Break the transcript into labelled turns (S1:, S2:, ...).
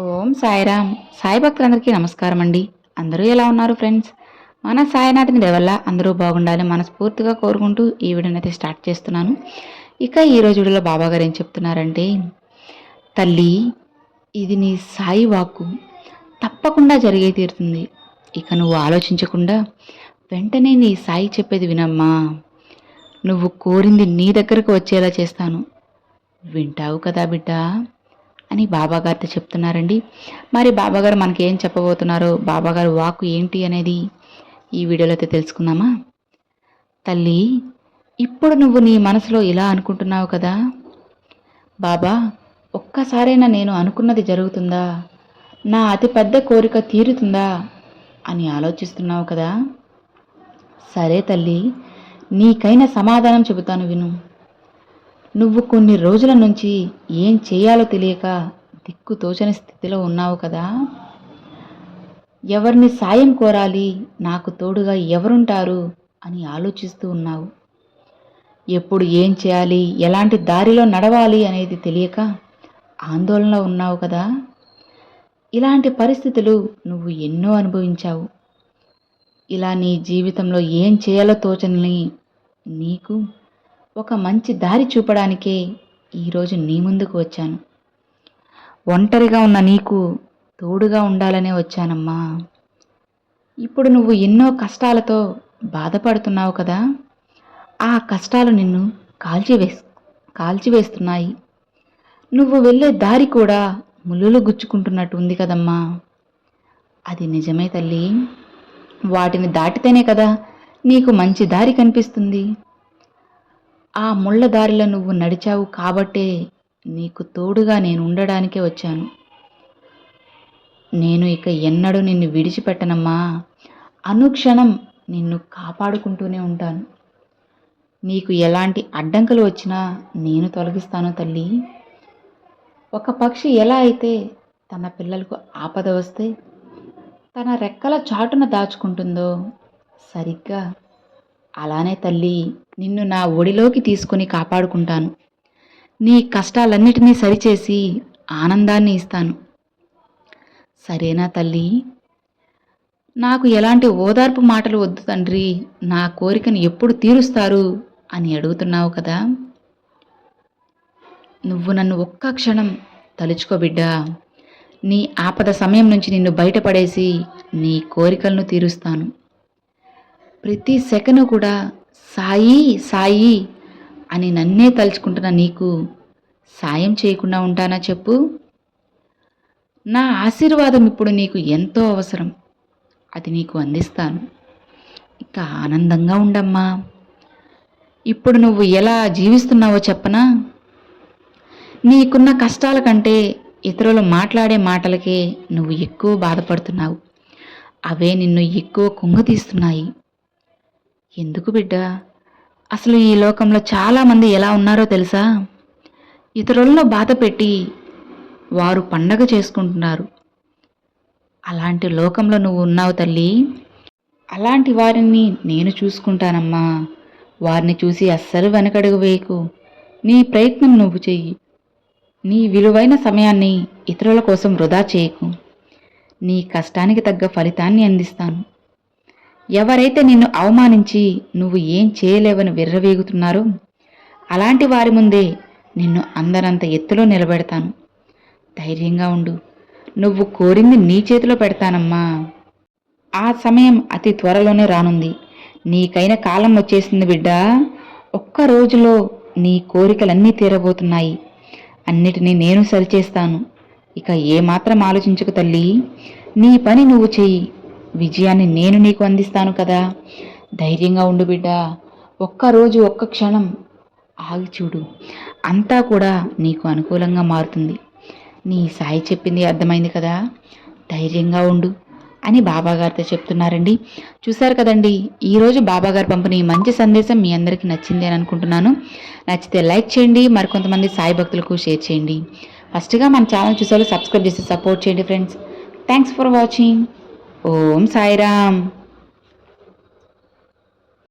S1: ఓం సాయిరామ్. సాయి భక్తులందరికీ నమస్కారం అండి. అందరూ ఎలా ఉన్నారు ఫ్రెండ్స్? మన సాయినాథుని దేవల్ల అందరూ బాగుండాలని మనస్ఫూర్తిగా కోరుకుంటూ ఈ వీడియోని అయితే స్టార్ట్ చేస్తున్నాను. ఇక ఈ రోజు వీడియోలో బాబా గారు ఏం చెప్తున్నారంటే తల్లి ఇది నీ సాయి వాక్కు. తప్పకుండా జరిగే తీరుతుంది. ఇక నువ్వు ఆలోచించకుండా వెంటనే నీ సాయి చెప్పేది వినమ్మా. నువ్వు కోరింది నీ దగ్గరకు వచ్చేలా చేస్తాను. వింటావు కదా బిడ్డ. అని బాబాగారితో చెప్తున్నారండి. మరి బాబాగారు మనకి ఏం చెప్పబోతున్నారు బాబాగారు వాక్కు ఏంటి అనేది ఈ వీడియోలో అయితే తెలుసుకుందామా? తల్లి ఇప్పుడు నువ్వు నీ మనసులో ఇలా అనుకుంటున్నావు కదా? బాబా ఒక్కసారైనా నేను అనుకున్నది జరుగుతుందా? నా అతి పెద్ద కోరిక తీరుతుందా? అని ఆలోచిస్తున్నావు కదా? సరే తల్లి నీకైన సమాధానం చెబుతాను విను. నువ్వు కొన్ని రోజుల నుంచి ఏం చేయాలో తెలియక దిక్కు తోచని స్థితిలో ఉన్నావు కదా. ఎవరిని సాయం కోరాలి నాకు తోడుగా ఎవరుంటారు అని ఆలోచిస్తూ ఉన్నావు. ఎప్పుడు ఏం చేయాలి ఎలాంటి దారిలో నడవాలి అనేది తెలియక ఆందోళనలో ఉన్నావు కదా. ఇలాంటి పరిస్థితులు నువ్వు ఎన్నో అనుభవించావు. ఇలా నీ జీవితంలో ఏం చేయాలో తోచని నీకు ఒక మంచి దారి చూపడానికే ఈరోజు నీ ముందుకు వచ్చాను. ఒంటరిగా ఉన్న నీకు తోడుగా ఉండాలనే వచ్చానమ్మా. ఇప్పుడు నువ్వు ఎన్నో కష్టాలతో బాధపడుతున్నావు కదా? ఆ కష్టాలు నిన్ను కాల్చివేస్ కాల్చివేస్తున్నాయి. నువ్వు వెళ్ళే దారి కూడా ముళ్ళులు గుచ్చుకుంటున్నట్టు ఉంది కదమ్మా. అది నిజమే తల్లి. వాటిని దాటితేనే కదా నీకు మంచి దారి కనిపిస్తుంది. ఆ ముళ్ళ దారిలో నువ్వు నడిచావు కాబట్టే నీకు తోడుగా నేను ఉండడానికే వచ్చాను. నేను ఇక ఎన్నడూ నిన్ను విడిచిపెట్టనమ్మా. అనుక్షణం నిన్ను కాపాడుకుంటూనే ఉంటాను. నీకు ఎలాంటి అడ్డంకులు వచ్చినా నేను తొలగిస్తాను తల్లి. ఒక పక్షి ఎలా అయితే తన పిల్లలకు ఆపద వస్తే తన రెక్కల చాటున దాచుకుంటుందో సరిగ్గా అలానే తల్లి నిన్ను నా ఒడిలోకి తీసుకుని కాపాడుకుంటాను. నీ కష్టాలన్నిటినీ సరిచేసి ఆనందాన్ని ఇస్తాను. సరేనా తల్లి? నాకు ఎలాంటి ఓదార్పు మాటలు వద్దు తండ్రి నా కోరికను ఎప్పుడు తీరుస్తారు అని అడుగుతున్నావు కదా? నువ్వు నన్ను ఒక్క క్షణం తలుచుకో బిడ్డా. నీ ఆపద సమయం నుంచి నిన్ను బయటపడేసి నీ కోరికలను తీరుస్తాను. ప్రతి సెకను కూడా సాయి సాయి అని నన్నే తలుచుకుంటున్న నీకు సాయం చేయకుండా ఉంటానా చెప్పు? నా ఆశీర్వాదం ఇప్పుడు నీకు ఎంతో అవసరం. అది నీకు అందిస్తాను. ఇక ఆనందంగా ఉండమ్మా. ఇప్పుడు నువ్వు ఎలా జీవిస్తున్నావో చెప్పనా? నీకున్న కష్టాల కంటే ఇతరులు మాట్లాడే మాటలకే నువ్వు ఎక్కువ బాధపడుతున్నావు. అవే నిన్ను ఎక్కువ కుంగతీస్తున్నాయి ఎందుకు బిడ్డ? అసలు ఈ లోకంలో చాలామంది ఎలా ఉన్నారో తెలుసా? ఇతరులను బాధ పెట్టి వారు పండగ చేసుకుంటున్నారు. అలాంటి లోకంలో నువ్వు ఉన్నావు తల్లి. అలాంటి వారిని నేను చూసుకుంటానమ్మా. వారిని చూసి అస్సలు వెనకడుగు వేయకు. నీ ప్రయత్నం నువ్వు చెయ్యి. నీ విలువైన సమయాన్ని ఇతరుల కోసం వృధా చేయకు. నీ కష్టానికి తగ్గ ఫలితాన్ని అందిస్తాను. ఎవరైతే నిన్ను అవమానించి నువ్వు ఏం చేయలేవని విర్రవేగుతున్నారో అలాంటి వారి ముందే నిన్ను అందరంత ఎత్తులో నిలబెడతాను. ధైర్యంగా ఉండు. నువ్వు కోరింది నీ చేతిలో పెడతానమ్మా. ఆ సమయం అతి త్వరలోనే రానుంది. నీకైన కాలం వచ్చేసింది బిడ్డ. ఒక్క రోజులో నీ కోరికలన్నీ తీరబోతున్నాయి. అన్నిటినీ నేను సరిచేస్తాను. ఇక ఏమాత్రం ఆలోచించుకు తల్లి. నీ పని నువ్వు చెయ్యి. విజయాన్ని నేను నీకు అందిస్తాను కదా. ధైర్యంగా ఉండు బిడ్డ. ఒక్కరోజు ఒక్క క్షణం ఆగి చూడు. అంతా కూడా నీకు అనుకూలంగా మారుతుంది. నీ సాయి చెప్పింది అర్థమైంది కదా. ధైర్యంగా ఉండు అని బాబాగారితో చెప్తున్నారండి. చూశారు కదండి ఈరోజు బాబాగారు పంపిన ఈ మంచి సందేశం మీ అందరికీ నచ్చింది అని అనుకుంటున్నాను. నచ్చితే లైక్ చేయండి మరికొంతమంది సాయి భక్తులకు షేర్ చేయండి. ఫస్ట్గా మన ఛానల్ చూసేవాళ్ళు సబ్స్క్రైబ్ చేసి సపోర్ట్ చేయండి friends. Thanks for watching. Om Sairam.